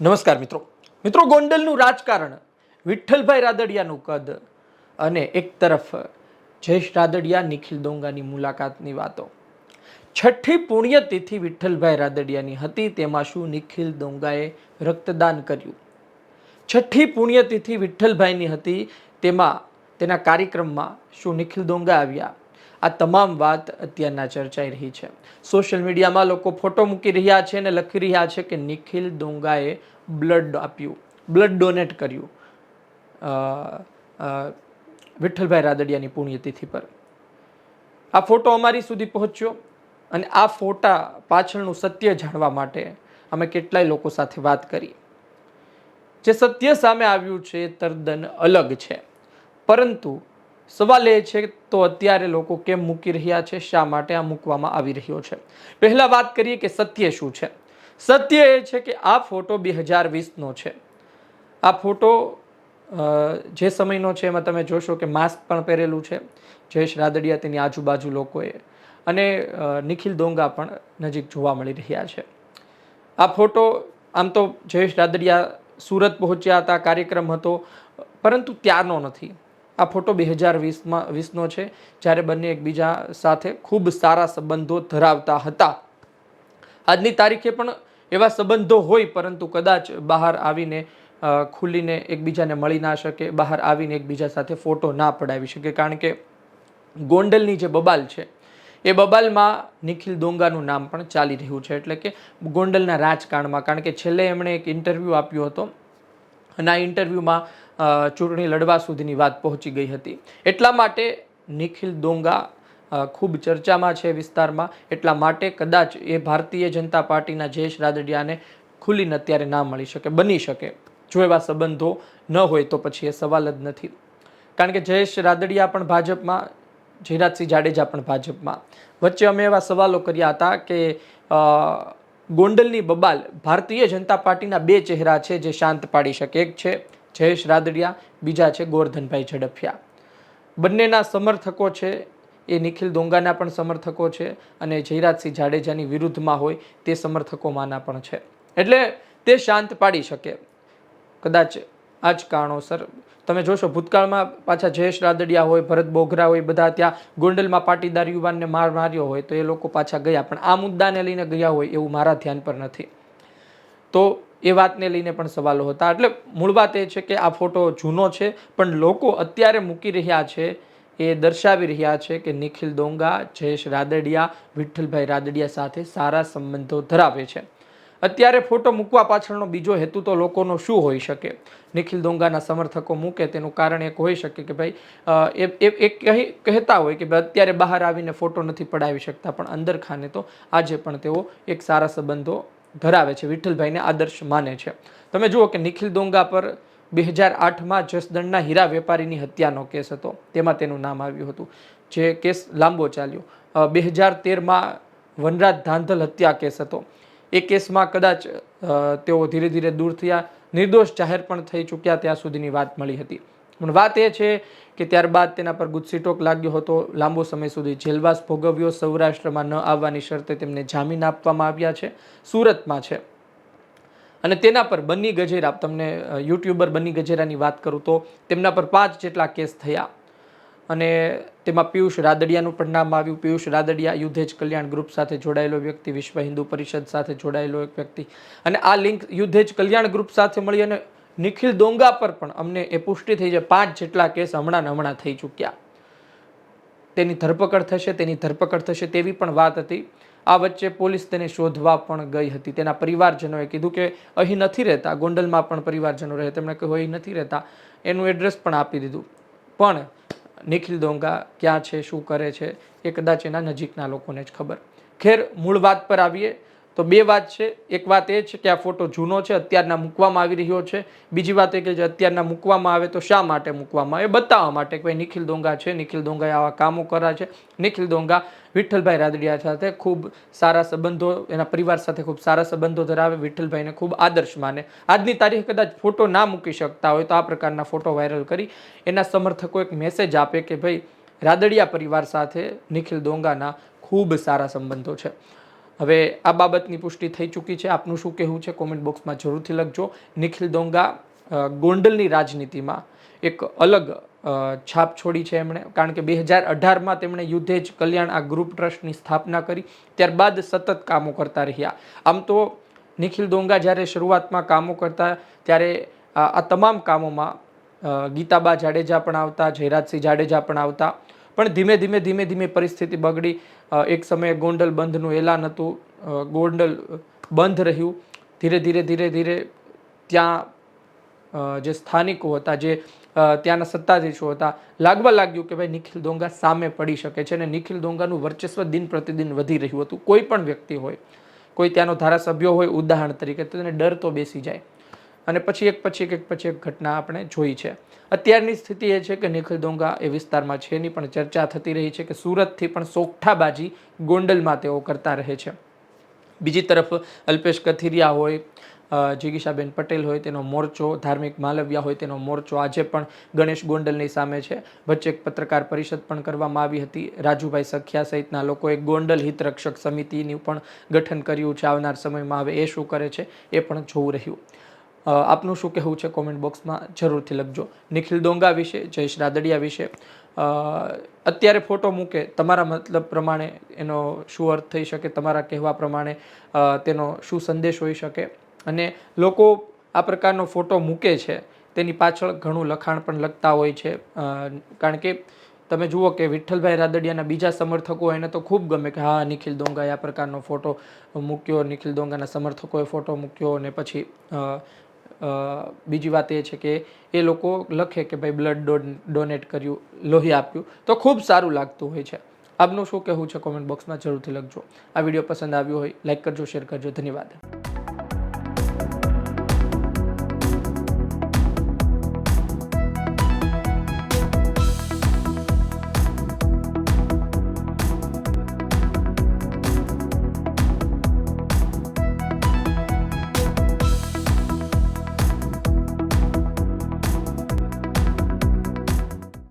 નમસ્કાર મિત્રો. મિત્રો, ગોંડલનું રાજકારણ વિઠ્ઠલભાઈ રાદડિયાનું કદ અને એક તરફ જયેશ રાદડિયા, નિખિલ દોંગાની મુલાકાતની વાતો. છઠ્ઠી પુણ્યતિથિ વિઠ્ઠલભાઈ રાદડિયાની હતી, તેમાં શું નિખિલ દોંગાએ રક્તદાન કર્યું? છઠ્ઠી પુણ્યતિથિ વિઠ્ઠલભાઈની હતી, તેમાં તેના કાર્યક્રમમાં શું નિખિલ દોંગા આવ્યા? આ તમામ વાત અત્યારના ચર્ચાઈ રહી છે. સોશિયલ મીડિયામાં લોકો ફોટો મૂકી રહ્યા છે અને લખી રહ્યા છે કે નિખિલ દોંગાએ બ્લડ આપ્યું બ્લડ ડોનેટ કર્યું. વિઠ્ઠલભાઈ રાદડિયાની પુણ્યતિથિ પર. આ ફોટો અમારી સુધી પહોંચ્યો અને આ ફોટા પાછળનું સત્ય જાણવા માટે અમે કેટલાય લોકો સાથે વાત કરી. જે સત્ય સામે આવ્યું છે એ તદ્દન અલગ છે. પરંતુ સવાલ એ છે તો અત્યારે લોકો કેમ મૂકી રહ્યા છે? શા માટે આ મૂકવામાં આવી રહ્યો છે? પહેલાં વાત કરીએ કે સત્ય શું છે? સત્ય એ છે કે આ ફોટો બે હજાર વીસનો છે. આ ફોટો જે સમયનો છે એમાં તમે જોશો કે માસ્ક પણ પહેરેલું છે. જયેશ રાદડિયા તેની આજુબાજુ લોકોએ. અને નિખિલ દોંગા પણ નજીક જોવા મળી રહ્યા છે. આ ફોટો, આમ તો જયેશ રાદડિયા સુરત પહોંચ્યા હતા, કાર્યક્રમ હતો, પરંતુ ત્યારનો નથી. આ ફોટો બે હજાર વીસમાં, વીસનો છે, જ્યારે બંને એકબીજા સાથે ખૂબ સારા સંબંધો ધરાવતા હતા. આજની તારીખે પણ એવા સંબંધો હોય, પરંતુ કદાચ બહાર આવીને ખુલીને એકબીજાને મળી ના શકે, બહાર આવીને એકબીજા સાથે ફોટો ના પડાવી શકે. કારણ કે ગોંડલની જે બબાલ છે, એ બબાલમાં નિખિલ દોંગાનું નામ પણ ચાલી રહ્યું છે. એટલે કે ગોંડલના રાજકારણમાં, કારણ કે છેલ્લે એમણે એક ઇન્ટરવ્યૂ આપ્યો હતો અને આ ઇન્ટરવ્યૂમાં ચૂંટણી લડવા સુધીની વાત પહોંચી ગઈ હતી. એટલા માટે નિખિલ દોંગા ખૂબ ચર્ચામાં છે વિસ્તારમાં. એટલા માટે કદાચ એ ભારતીય જનતા પાર્ટીના જયેશ રાદડિયાને ખુલીને અત્યારે ના મળી શકે, બની શકે. જો એવા સંબંધો ન હોય તો પછી એ સવાલ જ નથી. કારણ કે જયેશ રાદડિયા પણ ભાજપમાં, જયરાજસિંહ જાડેજા પણ ભાજપમાં. વચ્ચે અમે એવા સવાલો કર્યા હતા કે ગોંડલની બબાલ ભારતીય જનતા પાર્ટીના બે ચહેરા છે જે શાંત પાડી શકે. એક છે જયેશ રાદડિયા, બીજા છે ગોરધનભાઈ ઝડફિયા. બંનેના સમર્થકો છે, એ નિખિલ દોંગાના પણ સમર્થકો છે અને જયરાજસિંહ જાડેજાની વિરુદ્ધમાં હોય તે સમર્થકોમાંના પણ છે. એટલે તે શાંત પાડી શકે. કદાચ આ જ કારણોસર. તમે જોશો, ભૂતકાળમાં પાછા જયેશ રાદડિયા હોય, ભરત બોઘરા હોય, બધા ત્યાં ગોંડલમાં પાટીદાર યુવાનને માર માર્યો હોય તો એ લોકો પાછા ગયા. પણ આ મુદ્દાને લઈને ગયા હોય એવું મારા ધ્યાન પર નથી. તો એ વાતને લઈને પણ સવાલો હતા. એટલે મૂળ વાત એ છે કે આ ફોટો જૂનો છે, પણ લોકો અત્યારે મૂકી રહ્યા છે, એ દર્શાવી રહ્યા છે કે નિખિલ દોંગા, જયેશ રાદડિયા, વિઠ્ઠલભાઈ રાદડિયા સાથે સારા સંબંધો ધરાવે છે. અત્યારે ફોટો મૂકવા પાછળનો બીજો હેતુ તો લોકોનો શું હોઈ શકે? નિખિલ દોંગાના સમર્થકો મૂકે તેનું કારણ એક હોઈ શકે કે ભાઈ એ, એ- કહી, કહેતા હોય કે ભાઈ અત્યારે બહાર આવીને ફોટો નથી પડાવી શકતા, પણ અંદર ખાને તો આજે પણ તેઓ એક સારા સંબંધો ધરાવે છે, વિઠ્ઠલભાઈને આદર્શ માને છે. તમે જુઓ કે નિખિલ દોંગા પર બે હજાર આઠમાં જસદણના હીરા વેપારીની હત્યાનો કેસ હતો. તેમાં તેનું નામ આવ્યું હતું. જે કેસ લાંબો ચાલ્યો. બે હજાર તેરમાં વનરાજ ધાંધલ હત્યા કેસ હતો. એ કેસમાં કદાચ તેઓ ધીરે ધીરે દૂર થયા. નિર્દોષ જાહેર પણ થઈ ચૂક્યા ત્યાં સુધીની વાત મળી હતી. પણ વાત એ છે કે ત્યારબાદ તેના પર ગુજસીટોક લાગ્યો હતો. લાંબો સમય સુધી જેલવાસ ભોગવ્યો સૌરાષ્ટ્રમાં ન આવવાની શરતે તેમને જામીન આપવામાં આવ્યા છે. સુરતમાં છે. અને તેના પર બન્ની ગજેરા, તમને યુટ્યુબર બન્ની ગજેરાની વાત કરું તો તેમના પર પાંચ જેટલા કેસ થયા. અને તેમાં પિયુષ રાદડિયાનું પણ નામ આવ્યું. પિયુષ રાદડિયા યુદ્ધેજ કલ્યાણ ગ્રુપ સાથે જોડાયેલો વ્યક્તિ, વિશ્વ હિન્દુ પરિષદ સાથે જોડાયેલો એક વ્યક્તિ. અને આ લિંક યુદ્ધેજ કલ્યાણ ગ્રુપ સાથે મળી અને નિખિલ દોંગા પર પણ અમને એ પુષ્ટિ થઈ છે. પાંચ જેટલા કેસ હમણાં હમણાં થઈ ચૂક્યા. તેની ધરપકડ થશે, તેની ધરપકડ થશે તેવી પણ વાત હતી. આ વચ્ચે પોલીસ તેને શોધવા પણ ગઈ હતી. તેના પરિવારજનોએ કીધું કે અહીં નથી રહેતા. ગોંડલમાં પણ પરિવારજનો રહે. તેમણે કહ્યું, અહીં નથી રહેતા. એનું એડ્રેસ પણ આપી દીધું. પણ નિખિલ દોંગા ક્યાં છે, શું કરે છે, એ કદાચ એના નજીકના લોકોને જ ખબર. ખેર, મૂળ વાત પર આવીએ. તો બે વાત છે. એક વાત એ છે કે આ ફોટો જૂનો છે, અત્યારના મૂકવામાં આવી રહ્યો છે. બીજી વાત એ કે જે અત્યારના મૂકવામાં આવે તો શા માટે મૂકવામાં આવે? બતાવવા માટે કે ભાઈ નિખિલ દોંગા છે. નિખિલ દોંગાએ આવા કામો કર્યા છે. નિખિલ દોંગા વિઠ્ઠલભાઈ રાદડિયા સાથે ખૂબ સારા સંબંધો, એના પરિવાર સાથે ખૂબ સારા સંબંધો ધરાવે. વિઠ્ઠલભાઈને ખૂબ આદર્શ માને. આજની તારીખે કદાચ ફોટો ના મૂકી શકતા હોય તો આ પ્રકારના ફોટો વાયરલ કરી એના સમર્થકો એક મેસેજ આપે કે ભાઈ રાદડિયા પરિવાર સાથે નિખિલ દોંગાના ખૂબ સારા સંબંધો છે. હવે આ બાબતની પુષ્ટિ થઈ ચૂકી છે. આપનું શું કહેવું છે? કોમેન્ટ બોક્સમાં જરૂરથી લખજો. નિખિલ દોંગા ગોંડલની રાજનીતિમાં એક અલગ છાપ છોડી છે એમણે. કારણ કે બે હજાર અઢારમાં તેમણે યુદ્ધે જ કલ્યાણ આ ગ્રુપ ટ્રસ્ટની સ્થાપના કરી. ત્યારબાદ સતત કામો કરતા રહ્યા. આમ તો નિખિલ દોંગા જ્યારે શરૂઆતમાં કામો કરતા, ત્યારે આ તમામ કામોમાં ગીતાબા જાડેજા પણ આવતા, જયરાજસિંહ જાડેજા પણ આવતા. પણ ધીમે ધીમે ધીમે ધીમે પરિસ્થિતિ બગડી. એક સમયે ગોંડલ બંધનું એલાન હતું. ગોંડલ બંધ રહ્યું. ધીરે ધીરે ધીરે ધીરે ત્યાં જે સ્થાનિકો હતા, જે ત્યાંના સત્તાધીશો હતા, લાગવા લાગ્યું કે ભાઈ નિખિલ દોંગા સામે પડી શકે છે અને નિખિલ દોંગાનું વર્ચસ્વ દિન પ્રતિદિન વધી રહ્યું હતું. કોઈ પણ વ્યક્તિ હોય, કોઈ ત્યાંનો ધારાસભ્ય હોય, ઉદાહરણ તરીકે, તો તેને ડર તો બેસી જાય. અને પછી એક પછી એક એક પછી એક ઘટના આપણે જોઈ છે. અત્યારની સ્થિતિ એ છે કે નિખિલ દોંગા એ વિસ્તારમાં છે એની પણ ચર્ચા થતી રહી છે કે સુરતથી પણ સોગઠાબાજી ગોંડલમાં તેઓ કરતા રહે છે. બીજી તરફ અલ્પેશ કથિરિયા હોય જિગીશાબેન પટેલ હોય, તેનો મોરચો, ધાર્મિક માલવ્યા હોય, તેનો મોરચો આજે પણ ગણેશ ગોંડલની સામે છે. વચ્ચે એક પત્રકાર પરિષદ પણ કરવામાં આવી હતી. રાજુભાઈ સખિયા સહિતના લોકોએ ગોંડલ હિતરક્ષક સમિતિનું પણ ગઠન કર્યું છે. આવનાર સમયમાં હવે એ શું કરે છે એ પણ જોવું રહ્યું. આપનું શું કહેવું છે કોમેન્ટ બોક્સમાં જરૂરથી લખજો. નિખિલ દોંગા વિશે, જયેશ રાદડિયા વિશે. અત્યારે ફોટો મૂકે, તમારા મતલબ પ્રમાણે એનો શું અર્થ થઈ શકે, તમારા કહેવા પ્રમાણે તેનો શું સંદેશ હોઈ શકે? અને લોકો આ પ્રકારનો ફોટો મૂકે છે, તેની પાછળ ઘણું લખાણ પણ લખતા હોય છે. કારણ કે તમે જુઓ કે વિઠ્ઠલભાઈ રાદડિયાના બીજા સમર્થકો એને તો ખૂબ ગમે કે, હા, નિખિલ દોંગાએ આ પ્રકારનો ફોટો મૂક્યો, નિખિલ દોંગાના સમર્થકોએ ફોટો મૂક્યો અને પછી બીજી વાત એ છે કે એ લોકો લખે કે ભાઈ બ્લડ ડોનેટ કર્યું, લોહી આપ્યું, તો ખૂબ સારું લાગતું હોય છે. આપનું શું કહેવું છે કોમેન્ટ બોક્સમાં જરૂરથી લખજો. આ વીડિયો પસંદ આવ્યો હોય લાઈક કરજો શેર કરજો. ધન્યવાદ.